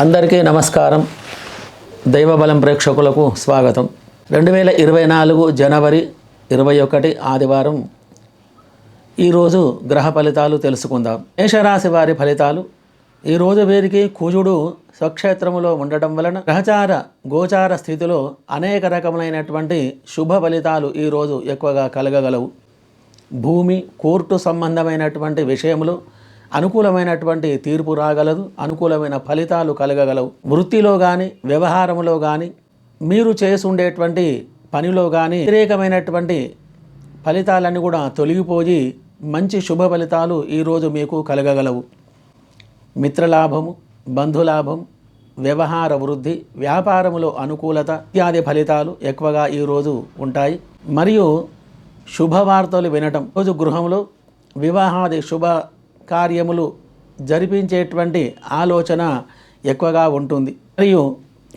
అందరికీ నమస్కారం. దైవబలం ప్రేక్షకులకు స్వాగతం. రెండు వేల ఇరవై నాలుగు జనవరి ఇరవై ఒకటి ఆదివారం ఈరోజు గ్రహ ఫలితాలు తెలుసుకుందాం. మేషరాశి వారి ఫలితాలు. ఈరోజు వీరికి కుజుడు స్వక్షేత్రములో ఉండటం వలన గ్రహచార గోచార స్థితిలో అనేక రకములైనటువంటి శుభ ఫలితాలు ఈరోజు ఎక్కువగా కలగగలవు. భూమి కోర్టు సంబంధమైనటువంటి విషయములు అనుకూలమైనటువంటి తీర్పు రాగలదు అనుకూలమైన ఫలితాలు కలగగలవు. వృత్తిలో కానీ వ్యవహారంలో కానీ మీరు చేసుండేటువంటి పనిలో కానీ వ్యతిరేకమైనటువంటి ఫలితాలన్నీ కూడా తొలగిపోయి మంచి శుభ ఫలితాలు ఈరోజు మీకు కలగగలవు. మిత్రలాభము బంధులాభం వ్యవహార వృద్ధి వ్యాపారములో అనుకూలత ఇత్యాది ఫలితాలు ఎక్కువగా ఈరోజు ఉంటాయి. మరియు శుభవార్తలు వినటం. రోజు గృహంలో వివాహాది శుభ కార్యములు జరిపించేటువంటి ఆలోచన ఎక్కువగా ఉంటుంది. మరియు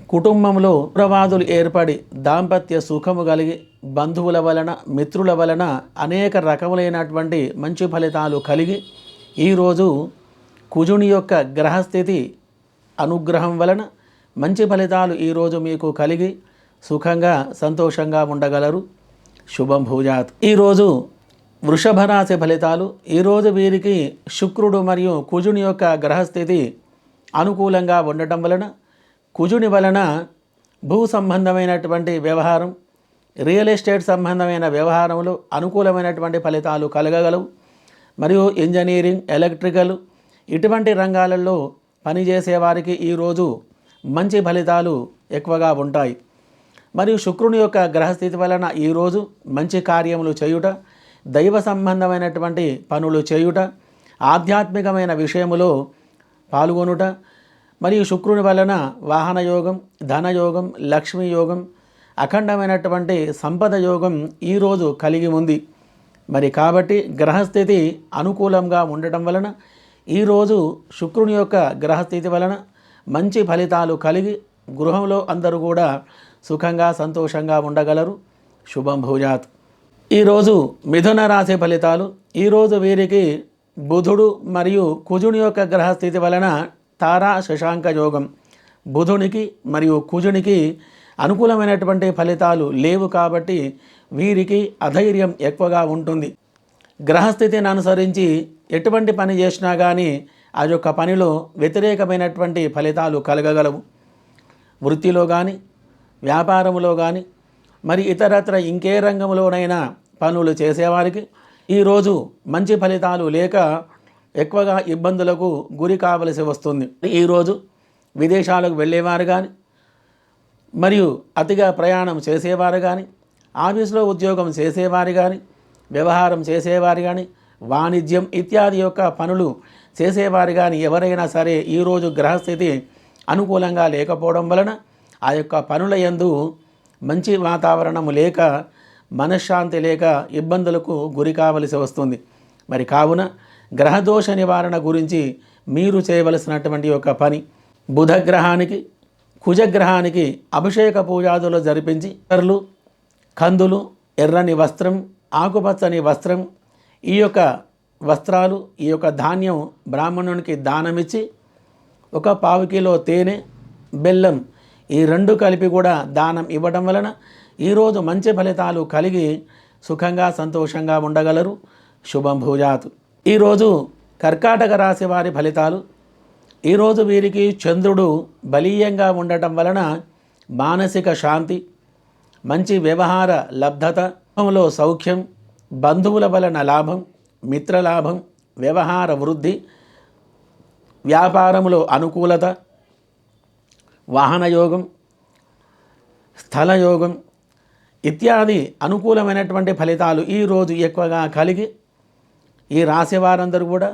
కుటుంబంలో ఉగ్రవాదులు ఏర్పడి దాంపత్య సుఖము కలిగి బంధువుల వలన మిత్రుల వలన అనేక రకములైనటువంటి మంచి ఫలితాలు కలిగి ఈరోజు కుజుని యొక్క గ్రహస్థితి అనుగ్రహం వలన మంచి ఫలితాలు ఈరోజు మీకు కలిగి సుఖంగా సంతోషంగా ఉండగలరు. శుభం భూజాత్. ఈరోజు వృషభ రాశి ఫలితాలు ఈరోజు వీరికి శుక్రుడు మరియు కుజుని యొక్క గ్రహస్థితి అనుకూలంగా ఉండటం వలన కుజుని వలన భూ సంబంధమైనటువంటి వ్యవహారం రియల్ ఎస్టేట్ సంబంధమైన వ్యవహారంలో అనుకూలమైనటువంటి ఫలితాలు కలగగలవు. మరియు ఇంజనీరింగ్ ఎలక్ట్రికల్ ఇటువంటి రంగాలలో పనిచేసే వారికి ఈరోజు మంచి ఫలితాలు ఎక్కువగా ఉంటాయి. మరియు శుక్రుని యొక్క గ్రహస్థితి వలన ఈరోజు మంచి కార్యములు చేయుట దైవ సంబంధమైనటువంటి పనులు చేయుట ఆధ్యాత్మికమైన విషయములో పాల్గొనుట మరియు శుక్రుని వలన వాహనయోగం ధనయోగం లక్ష్మీ యోగం అఖండమైనటువంటి సంపద యోగం ఈరోజు కలిగి ఉంది. మరి కాబట్టి గ్రహస్థితి అనుకూలంగా ఉండటం వలన ఈరోజు శుక్రుని యొక్క గ్రహస్థితి వలన మంచి ఫలితాలు కలిగి గృహంలో అందరూ కూడా సుఖంగా సంతోషంగా ఉండగలరు. శుభం భూజాత్. ఈరోజు మిథున రాశి ఫలితాలు ఈరోజు వీరికి బుధుడు మరియు కుజుని యొక్క గ్రహస్థితి వలన తారా శశాంక యోగం. బుధునికి మరియు కుజునికి అనుకూలమైనటువంటి ఫలితాలు లేవు కాబట్టి వీరికి అధైర్యం ఎక్కువగా ఉంటుంది. గ్రహస్థితిని అనుసరించి ఎటువంటి పని చేసినా కానీ ఆ యొక్క పనిలో వ్యతిరేకమైనటువంటి ఫలితాలు కలగగలవు. వృత్తిలో కానీ వ్యాపారములో కానీ మరి ఇతరత్ర ఇంకే రంగంలోనైనా పనులు చేసేవారికి ఈరోజు మంచి ఫలితాలు లేక ఎక్కువగా ఇబ్బందులకు గురి కావలసి వస్తుంది. ఈరోజు విదేశాలకు వెళ్ళేవారు కానీ మరియు అతిగా ప్రయాణం చేసేవారు కానీ ఆఫీసులో ఉద్యోగం చేసేవారు కానీ వ్యవహారం చేసేవారు కానీ వాణిజ్యం ఇత్యాది యొక్క పనులు చేసేవారు కానీ ఎవరైనా సరే ఈరోజు గ్రహస్థితి అనుకూలంగా లేకపోవడం వలన ఆ యొక్క పనుల యందు మంచి వాతావరణము లేక మనశ్శాంతి లేక ఇబ్బందులకు గురి కావలసి వస్తుంది. మరి కావున గ్రహదోష నివారణ గురించి మీరు చేయవలసినటువంటి ఒక పని బుధగ్రహానికి కుజగ్రహానికి అభిషేక పూజాదులు జరిపించి ఇతరులు కందులు ఎర్రని వస్త్రం ఆకుపచ్చని వస్త్రం ఈ యొక్క వస్త్రాలు ఈ యొక్క ధాన్యం బ్రాహ్మణునికి దానమిచ్చి ఒక పావు కిలో తేనె బెల్లం ఈ రెండు కలిపి కూడా దానం ఇవ్వడం వలన ఈరోజు మంచి ఫలితాలు కలిగి సుఖంగా సంతోషంగా ఉండగలరు. శుభం భూజాత్. ఈరోజు కర్కాటక రాశి వారి ఫలితాలు. ఈరోజు వీరికి చంద్రుడు బలీయంగా ఉండటం వలన మానసిక శాంతి మంచి వ్యవహార లబ్ధత సౌఖ్యం బంధువుల వలన లాభం మిత్రలాభం వ్యవహార వృద్ధి వ్యాపారములో అనుకూలత వాహనయోగం స్థలయోగం ఇత్యాది అనుకూలమైనటువంటి ఫలితాలు ఈరోజు ఎక్కువగా కలిగి ఈ రాశి వారందరూ కూడా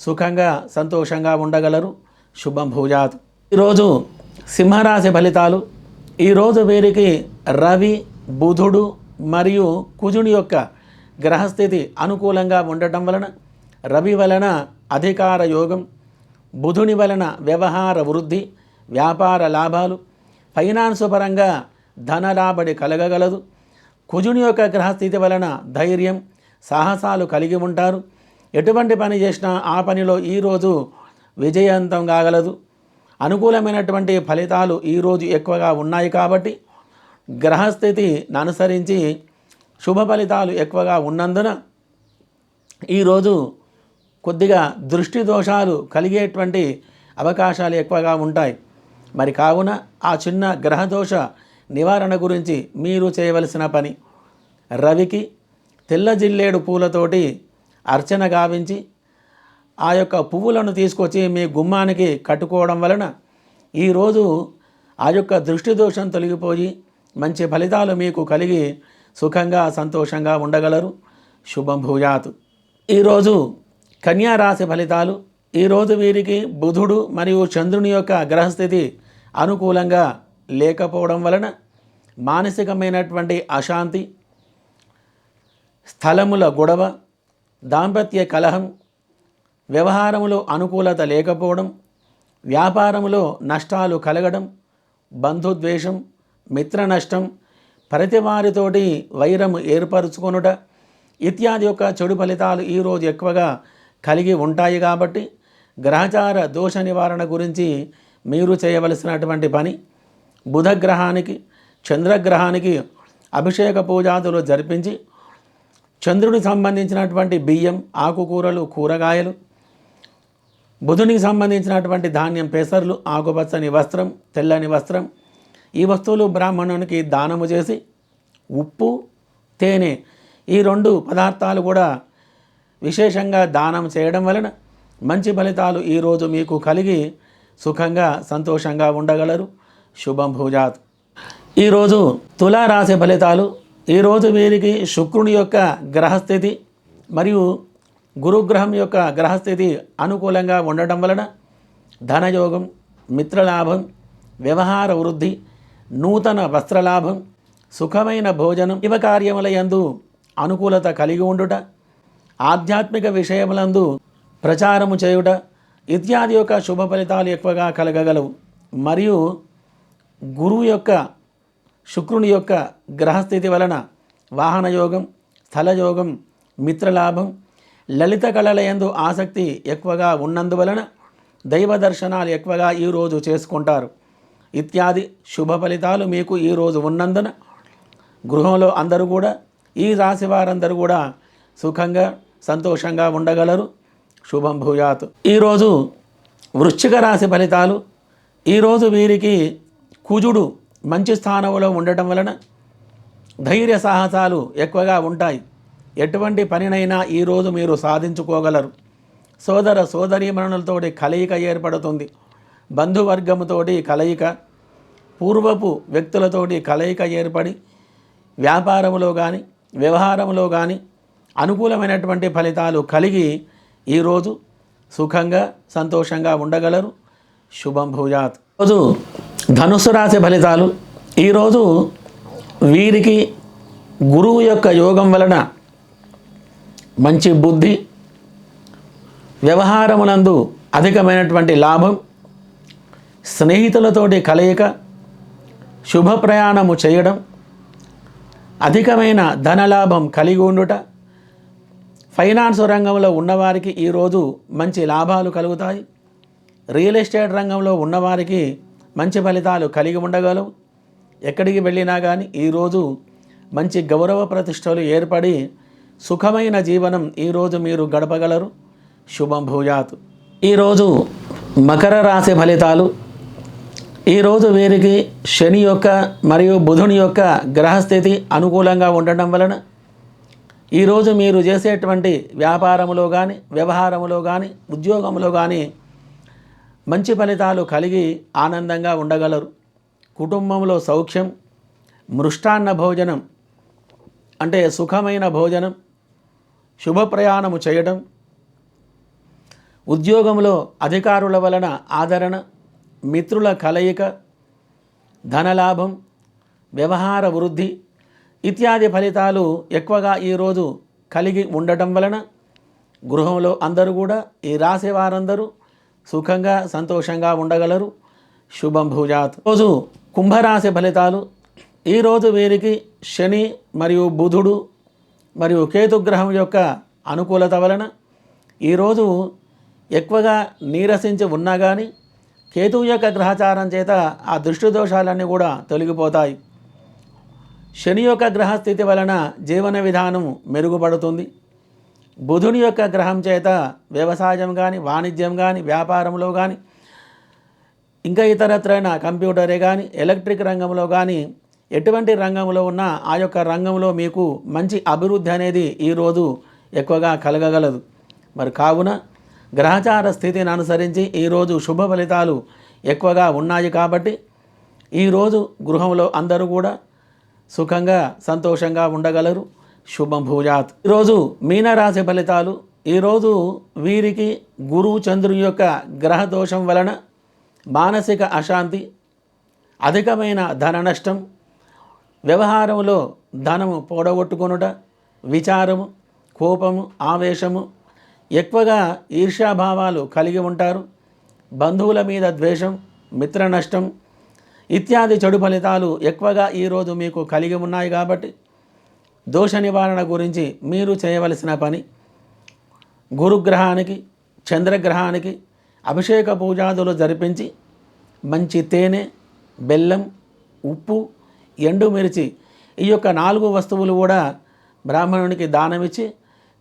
సుఖంగా సంతోషంగా ఉండగలరు. శుభం భూజాత్. ఈరోజు సింహరాశి ఫలితాలు. ఈరోజు వీరికి రవి బుధుడు మరియు కుజుని యొక్క గ్రహస్థితి అనుకూలంగా ఉండటం వలన రవి వలన అధికార యోగం బుధుని వలన వ్యవహార వృద్ధి వ్యాపార లాభాలు ఫైనాన్స్ పరంగా ధన రాబడి కలగగలదు. కుజుని యొక్క గ్రహస్థితి వలన ధైర్యం సాహసాలు కలిగి ఉంటారు. ఎటువంటి పని చేసినా ఆ పనిలో ఈరోజు విజయవంతం కాగలదు. అనుకూలమైనటువంటి ఫలితాలు ఈరోజు ఎక్కువగా ఉన్నాయి కాబట్టి గ్రహస్థితిని అనుసరించి శుభ ఫలితాలు ఎక్కువగా ఉన్నందున ఈరోజు కొద్దిగా దృష్టి దోషాలు కలిగేటువంటి అవకాశాలు ఎక్కువగా ఉంటాయి. మరి కావున ఆ చిన్న గ్రహదోష నివారణ గురించి మీరు చేయవలసిన పని. రవికి తెల్ల జిల్లేడు పూలతోటి అర్చన గావించి ఆ యొక్క పువ్వులను తీసుకొచ్చి మీ గుమ్మానికి కట్టుకోవడం వలన ఈరోజు ఆ యొక్క దృష్టి దోషం తొలగిపోయి మంచి ఫలితాలు మీకు కలిగి సుఖంగా సంతోషంగా ఉండగలరు. శుభం భూయాతు. ఈరోజు కన్యా రాశి ఫలితాలు ఈరోజు వీరికి బుధుడు మరియు చంద్రుని యొక్క గ్రహస్థితి అనుకూలంగా లేకపోవడం వలన మానసికమైనటువంటి అశాంతి స్థలముల గొడవ దాంపత్య కలహం వ్యవహారములో అనుకూలత లేకపోవడం వ్యాపారములో నష్టాలు కలగడం బంధుద్వేషం మిత్ర నష్టం ప్రతివారితోటి వైరం ఏర్పరచుకొనుట ఇత్యాది యొక్క చెడు ఫలితాలు ఈరోజు ఎక్కువగా కలిగి ఉంటాయి కాబట్టి గ్రహచార దోష నివారణ గురించి మీరు చేయవలసినటువంటి పని బుధగ్రహానికి చంద్రగ్రహానికి అభిషేక పూజాదులు జరిపించి చంద్రుడికి సంబంధించినటువంటి బియ్యం ఆకుకూరలు కూరగాయలు బుధునికి సంబంధించినటువంటి ధాన్యం పెసర్లు ఆకుపచ్చని వస్త్రం తెల్లని వస్త్రం ఈ వస్తువులు బ్రాహ్మణునికి దానము చేసి ఉప్పు తేనె ఈ రెండు పదార్థాలు కూడా విశేషంగా దానం చేయడం వలన మంచి ఫలితాలు ఈరోజు మీకు కలిగి సుఖంగా సంతోషంగా ఉండగలరు. శుభం భూజాత్. ఈరోజు తులారాశి ఫలితాలు ఈరోజు వీరికి శుక్రుని యొక్క గ్రహస్థితి మరియు గురుగ్రహం యొక్క గ్రహస్థితి అనుకూలంగా ఉండటం వలన ధనయోగం మిత్రలాభం వ్యవహార వృద్ధి నూతన వస్త్రలాభం సుఖమైన భోజనం ఇవ కార్యముల యందు అనుకూలత కలిగి ఉండుట ఆధ్యాత్మిక విషయములందు ప్రచారము చేయుట ఇత్యాది యొక్క శుభ ఫలితాలు ఎక్కువగా కలగగలవు. మరియు గురువు యొక్క శుక్రుని యొక్క గ్రహస్థితి వలన వాహన యోగం స్థలయోగం మిత్రలాభం లలిత కళల యందు ఆసక్తి ఎక్కువగా ఉన్నందువలన దైవ దర్శనాలు ఎక్కువగా ఈరోజు చేసుకుంటారు. ఇత్యాది శుభ ఫలితాలు మీకు ఈరోజు ఉన్నందున గృహంలో అందరూ కూడా ఈ రాశి వారందరూ కూడా సుఖంగా సంతోషంగా ఉండగలరు. శుభం భూయాత్. ఈరోజు వృశ్చిక రాశి ఫలితాలు ఈరోజు వీరికి కుజుడు మంచి స్థానంలో ఉండటం వలన ధైర్య సాహసాలు ఎక్కువగా ఉంటాయి. ఎటువంటి పనినైనా ఈరోజు మీరు సాధించుకోగలరు. సోదర సోదరీమణులతోటి కలయిక ఏర్పడుతుంది. బంధువర్గముతోటి కలయిక పూర్వపు వ్యక్తులతోటి కలయిక ఏర్పడి వ్యాపారములో కానీ వ్యవహారంలో కానీ అనుకూలమైనటువంటి ఫలితాలు కలిగి ఈరోజు సుఖంగా సంతోషంగా ఉండగలరు. శుభం భూజాత్. రోజు ధనుసు రాశి ఫలితాలు. ఈరోజు వీరికి గురువు యొక్క యోగం వలన మంచి బుద్ధి వ్యవహారములందు అధికమైనటువంటి లాభం స్నేహితులతోటి కలయిక శుభ ప్రయాణము చేయడం అధికమైన ధనలాభం కలిగి ఉండుట ఫైనాన్స్ రంగంలో ఉన్నవారికి ఈరోజు మంచి లాభాలు కలుగుతాయి. రియల్ ఎస్టేట్ రంగంలో ఉన్నవారికి మంచి ఫలితాలు కలిగి ఉండగలవు. ఎక్కడికి వెళ్ళినా కానీ ఈరోజు మంచి గౌరవ ప్రతిష్టలు ఏర్పడి సుఖమైన జీవనం ఈరోజు మీరు గడపగలరు. శుభం భూయాత్. ఈరోజు మకర రాశి ఫలితాలు. ఈరోజు వీరికి శని యొక్క మరియు బుధుని యొక్క గ్రహస్థితి అనుకూలంగా ఉండటం వలన ఈరోజు మీరు చేసేటువంటి వ్యాపారములో కానీ వ్యవహారములో కానీ ఉద్యోగంలో కానీ మంచి ఫలితాలు కలిగి ఆనందంగా ఉండగలరు. కుటుంబంలో సౌఖ్యం మృష్టాన్న భోజనం అంటే సుఖమైన భోజనం శుభ ప్రయాణము చేయడం ఉద్యోగంలో అధికారుల వలన ఆదరణ మిత్రుల కలయిక ధనలాభం వ్యవహార వృద్ధి ఇత్యాది ఫలితాలు ఎక్కువగా ఈరోజు కలిగి ఉండటం వలన గృహంలో అందరూ కూడా ఈ రాశి వారందరూ సుఖంగా సంతోషంగా ఉండగలరు. శుభం భూజాత్. రోజు కుంభరాశి ఫలితాలు. ఈరోజు వీరికి శని మరియు బుధుడు మరియు కేతుగ్రహం యొక్క అనుకూలత వలన ఈరోజు ఎక్కువగా నీరసించి ఉన్నా కానీ కేతువు యొక్క గ్రహచారం చేత ఆ దృష్టి దోషాలన్నీ కూడా తొలగిపోతాయి. శని యొక్క గ్రహస్థితి వలన జీవన విధానం మెరుగుపడుతుంది. బుధుని యొక్క గ్రహం చేత వ్యవసాయం కానీ వాణిజ్యం కానీ వ్యాపారంలో కానీ ఇంకా ఇతరత్రైన కంప్యూటరే కానీ ఎలక్ట్రిక్ రంగంలో కానీ ఎటువంటి రంగంలో ఉన్నా ఆ యొక్క రంగంలో మీకు మంచి అభివృద్ధి అనేది ఈరోజు ఎక్కువగా కలగగలదు. మరి కావున గ్రహచార స్థితిని అనుసరించి ఈరోజు శుభ ఫలితాలు ఎక్కువగా ఉన్నాయి కాబట్టి ఈరోజు గృహంలో అందరూ కూడా సుఖంగా సంతోషంగా ఉండగలరు. శుభం భూజాత్. ఈరోజు మీనరాశి ఫలితాలు ఈరోజు వీరికి గురువు చంద్రుని యొక్క గ్రహ దోషం వలన మానసిక అశాంతి అధికమైన ధన నష్టం వ్యవహారంలో ధనము పోడగొట్టుకొనుట విచారము కోపము ఆవేశము ఎక్కువగా ఈర్ష్యాభావాలు కలిగి ఉంటారు. బంధువుల మీద ద్వేషం మిత్ర నష్టం ఇత్యాది చెడు ఫలితాలు ఎక్కువగా ఈరోజు మీకు కలిగి ఉన్నాయి కాబట్టి దోష నివారణ గురించి మీరు చేయవలసిన పని గురుగ్రహానికి చంద్రగ్రహానికి అభిషేక పూజాదులు జరిపించి మంచి తేనె బెల్లం ఉప్పు ఎండుమిర్చి ఈ యొక్క నాలుగు వస్తువులు కూడా బ్రాహ్మణునికి దానమిచ్చి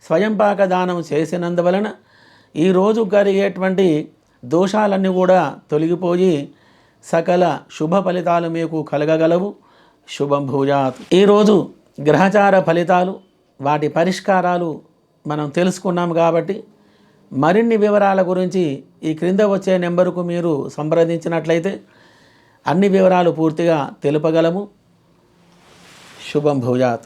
స్వయంపాక దానం చేసినందువలన ఈరోజు కలిగేటువంటి దోషాలన్నీ కూడా తొలగిపోయి సకల శుభ ఫలితాలు మీకు కలగగలవు. శుభం భూజాత్. ఈరోజు గ్రహచార ఫలితాలు వాటి పరిష్కారాలు మనం తెలుసుకున్నాం కాబట్టి మరిన్ని వివరాల గురించి ఈ క్రింద వచ్చే నెంబరుకు మీరు సంప్రదించినట్లయితే అన్ని వివరాలు పూర్తిగా తెలుపగలము. శుభం భూజాత్.